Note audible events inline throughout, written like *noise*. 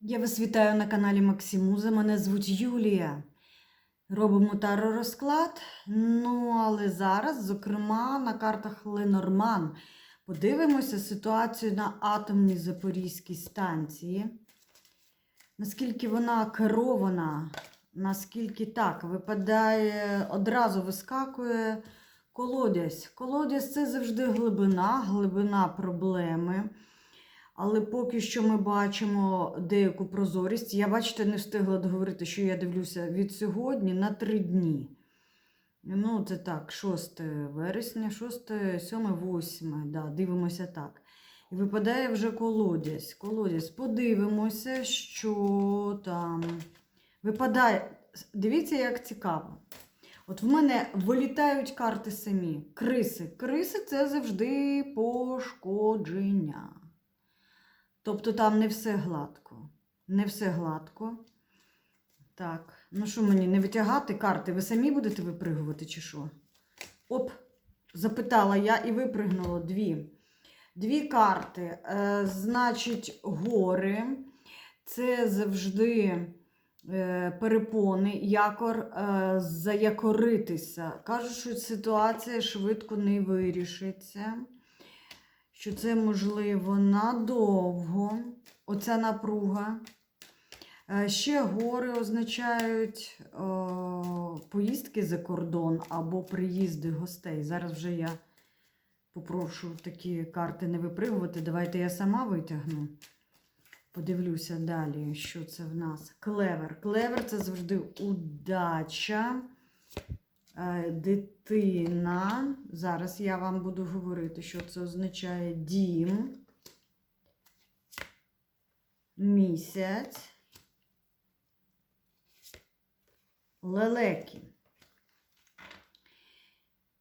Я вас вітаю на каналі Максимуза. Мене звуть Юлія. Робимо таро розклад. Ну, але зараз, зокрема, на картах Ленорман подивимося ситуацію на атомній Запорізькій станції. Наскільки вона керована, наскільки так, випадає, одразу вискакує колодязь. Колодязь це завжди глибина, глибина проблеми. Але поки що ми бачимо деяку прозорість. Я, бачите, не встигла договорити, що я дивлюся від сьогодні на три дні. Ну, це так, 6 вересня, 6, 7, 8. Да, дивимося так. І випадає вже колодязь. Колодязь. Подивимося, що там. Випадає. Дивіться, як цікаво. От в мене вилітають карти самі. Криси. Криси це завжди пошкодження. Тобто там не все гладко. Не все гладко. Так, ну що мені не витягати карти? Ви самі будете випригувати чи що? Оп, запитала я і випригнула дві. Дві карти. Е, значить, гори. Це завжди е, перепони, якор е, заякоритися. Кажуть, що ситуація швидко не вирішиться що це можливо надовго, оця напруга. Е, Ще гори означають о, поїздки за кордон або приїзди гостей. Зараз вже я попрошу такі карти не випригувати. Давайте я сама витягну. Подивлюся далі, що це в нас. Клевер. Клевер це завжди удача. Е, Дитина. Зараз я вам буду говорити, що це означає дім, місяць, лелеки.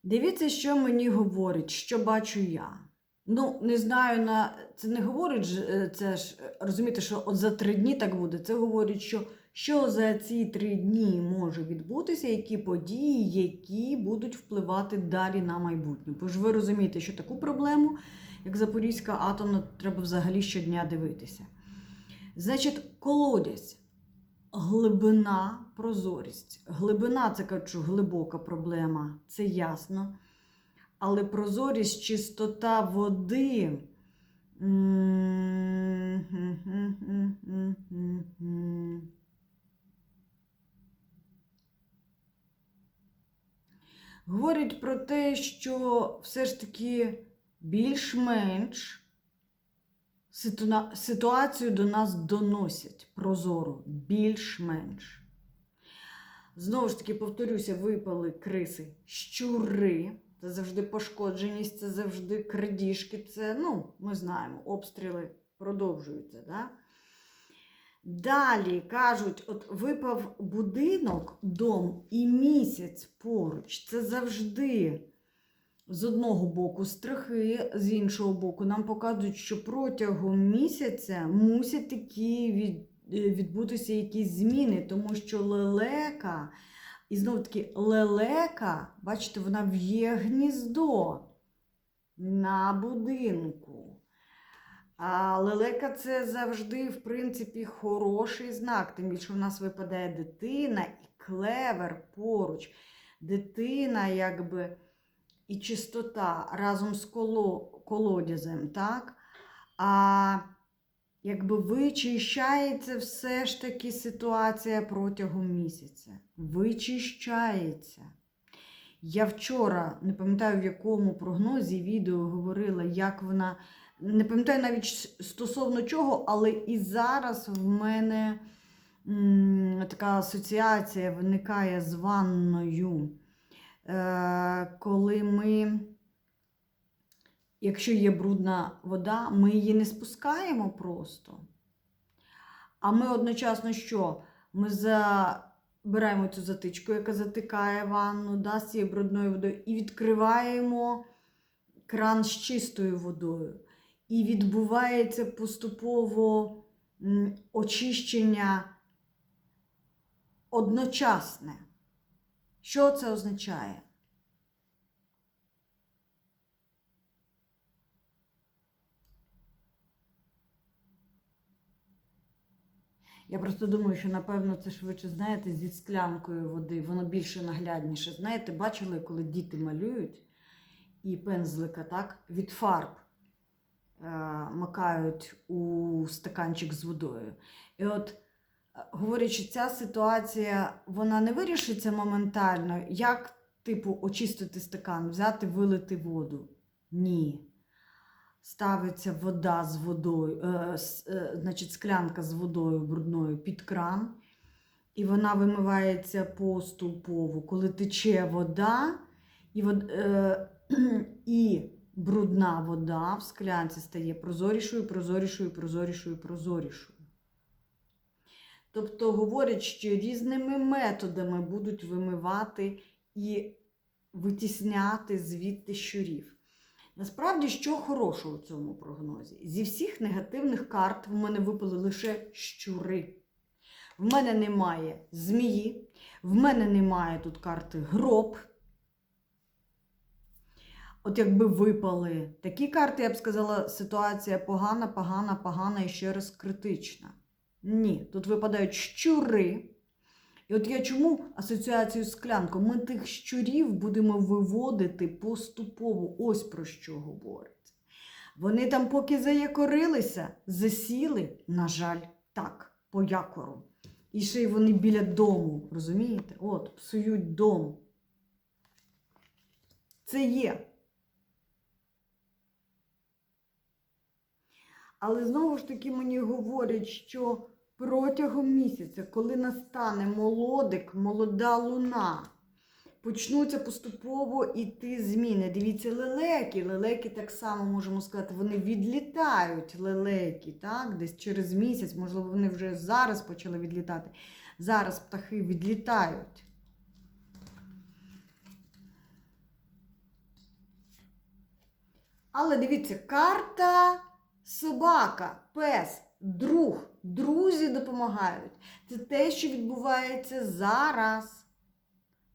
Дивіться, що мені говорить, що бачу я. Ну, не знаю, на це не говорить, е, це ж розумієте, що от за три дні так буде. Це говорить, що що за ці три дні може відбутися, які події, які будуть впливати далі на майбутнє. Бо ж ви розумієте, що таку проблему, як Запорізька атомна, треба взагалі щодня дивитися. Значить, колодязь, глибина, прозорість. Глибина це кажу, глибока проблема, це ясно. Але прозорість, чистота води. м, Говорять про те, що все ж таки більш-менш ситуацію до нас доносять прозоро, більш-менш. Знову ж таки, повторюся, випали криси щури. Це завжди пошкодженість, це завжди крадіжки. Це, ну, ми знаємо, обстріли продовжуються. Да? Далі кажуть, от випав будинок, дом і місяць поруч. Це завжди з одного боку страхи, з іншого боку, нам показують, що протягом місяця мусять такі від, е, відбутися якісь зміни, тому що лелека, і знову таки лелека, бачите, вона в'є гніздо на будинку. А лелека це завжди, в принципі, хороший знак. Тим більше в нас випадає дитина і клевер поруч. Дитина, якби, і чистота разом з коло, колодязем, так? А якби вичищається все ж таки ситуація протягом місяця. Вичищається. Я вчора, не пам'ятаю в якому прогнозі відео говорила, як вона не пам'ятаю навіть стосовно чого, але і зараз в мене така асоціація виникає з ванною. Е, коли ми, якщо є брудна вода, ми її не спускаємо просто. А ми одночасно що? Ми забираємо цю затичку, яка затикає ванну да, з цією брудною водою, і відкриваємо кран з чистою водою і відбувається поступово очищення одночасне. Що це означає? Я просто думаю, що напевно це швидше, знаєте, зі склянкою води, воно більше наглядніше. Знаєте, бачили, коли діти малюють і пензлика так, від фарб е, макають у стаканчик з водою. І от, е, говорячи, ця ситуація вона не вирішиться моментально. Як, типу, очистити стакан, взяти, вилити воду? Ні ставиться вода з водою, е, е, значить, склянка з водою брудною під кран, і вона вимивається поступово, коли тече вода, і, вод, е, *clears throat* і брудна вода в склянці стає прозорішою, прозорішою, прозорішою, прозорішою. Тобто говорять, що різними методами будуть вимивати і витісняти звідти щурів. Насправді, що хорошого у цьому прогнозі? Зі всіх негативних карт в мене випали лише щури. В мене немає змії, в мене немає тут карти гроб. От якби випали такі карти, я б сказала, ситуація погана, погана, погана і ще раз критична. Ні, тут випадають щури. І от я чому асоціацію з склянкою? Ми тих щурів будемо виводити поступово. Ось про що говориться. Вони там, поки заякорилися, засіли, на жаль, так, по якору. І ще й вони біля дому, розумієте? От, псують дом. Це є. Але знову ж таки мені говорять, що протягом місяця, коли настане молодик, молода луна, почнуться поступово йти зміни. Дивіться, лелеки. Лелеки так само можемо сказати, вони відлітають лелеки, так? Десь через місяць, можливо, вони вже зараз почали відлітати. Зараз птахи відлітають. Але дивіться, карта собака, пес, друг, друзі допомагають. Це те, що відбувається зараз.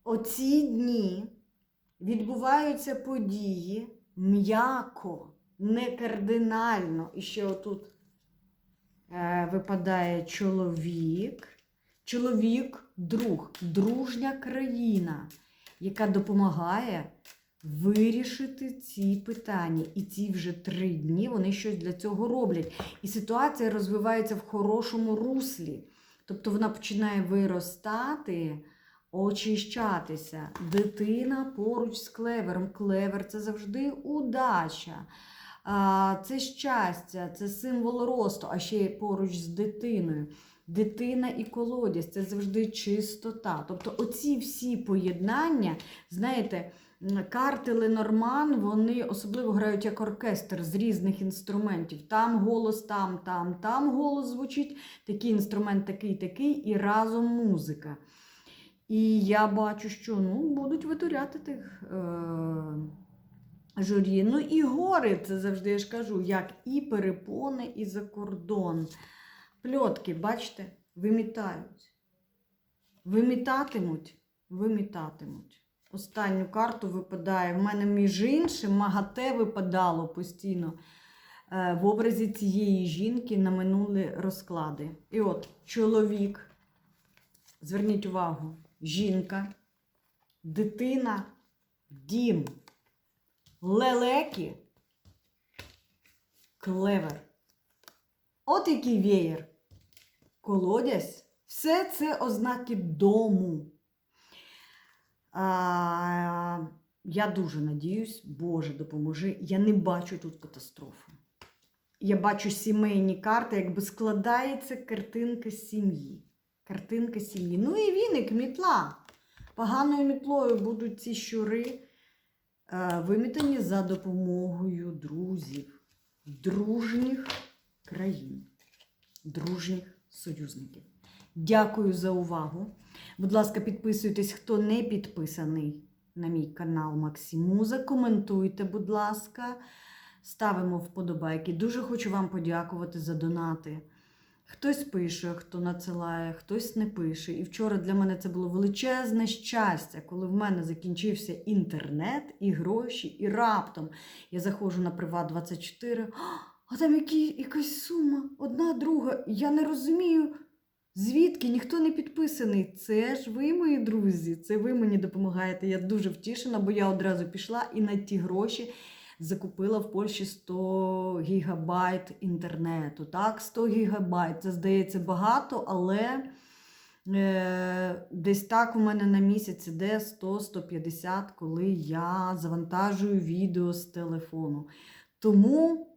Оці дні відбуваються події м'яко, не кардинально. І ще отут е, випадає чоловік. Чоловік друг, дружня країна, яка допомагає вирішити ці питання. І ці вже три дні вони щось для цього роблять. І ситуація розвивається в хорошому руслі. Тобто вона починає виростати, очищатися. Дитина поруч з клевером. Клевер це завжди удача. Це щастя, це символ росту, а ще поруч з дитиною. Дитина і колодязь це завжди чистота. Тобто, оці всі поєднання, знаєте, карти Ленорман, вони особливо грають як оркестр з різних інструментів. Там голос, там, там, там голос звучить, такий інструмент, такий, такий, і разом музика. І я бачу, що ну, будуть витуряти тих. Е- Журі. Ну і гори, це завжди я ж кажу, як і перепони, і за кордон. Пльотки, бачите, вимітають. Вимітатимуть, вимітатимуть. Останню карту випадає. В мене, між іншим, МАГАТЕ випадало постійно е, в образі цієї жінки на минулі розклади. І от чоловік, зверніть увагу, жінка, дитина, дім, лелеки, клевер. От який веєр. Колодязь. Все це ознаки дому. А, я дуже надіюсь, Боже, допоможи. Я не бачу тут катастрофи. Я бачу сімейні карти, якби складається картинка сім'ї. Картинка сім'ї. Ну і віник, мітла. Поганою мітлою будуть ці щури е, вимітані за допомогою друзів, дружніх країн, дружніх союзників. Дякую за увагу. Будь ласка, підписуйтесь, хто не підписаний на мій канал Максимуза. Коментуйте, будь ласка, ставимо вподобайки. Дуже хочу вам подякувати за донати. Хтось пише, хто надсилає, хтось не пише. І вчора для мене це було величезне щастя, коли в мене закінчився інтернет і гроші, і раптом я заходжу на Приват 24, а там які, якась сума, одна, друга. Я не розумію, Звідки ніхто не підписаний? Це ж ви, мої друзі, це ви мені допомагаєте. Я дуже втішена, бо я одразу пішла і на ті гроші закупила в Польщі 100 гігабайт інтернету. Так, 100 гігабайт. Це здається багато, але е, десь так у мене на місяць іде 100-150, коли я завантажую відео з телефону. Тому.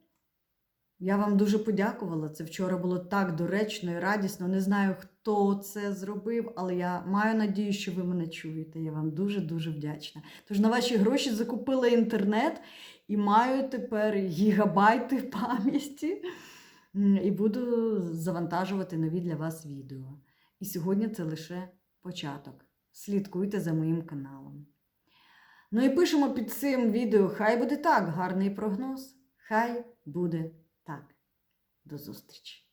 Я вам дуже подякувала. Це вчора було так доречно і радісно. Не знаю, хто це зробив, але я маю надію, що ви мене чуєте. Я вам дуже-дуже вдячна. Тож на ваші гроші закупила інтернет і маю тепер гігабайти *laughs* пам'яті і буду завантажувати нові для вас відео. І сьогодні це лише початок. Слідкуйте за моїм каналом. Ну і пишемо під цим відео: хай буде так, гарний прогноз. Хай буде. До зустрічі!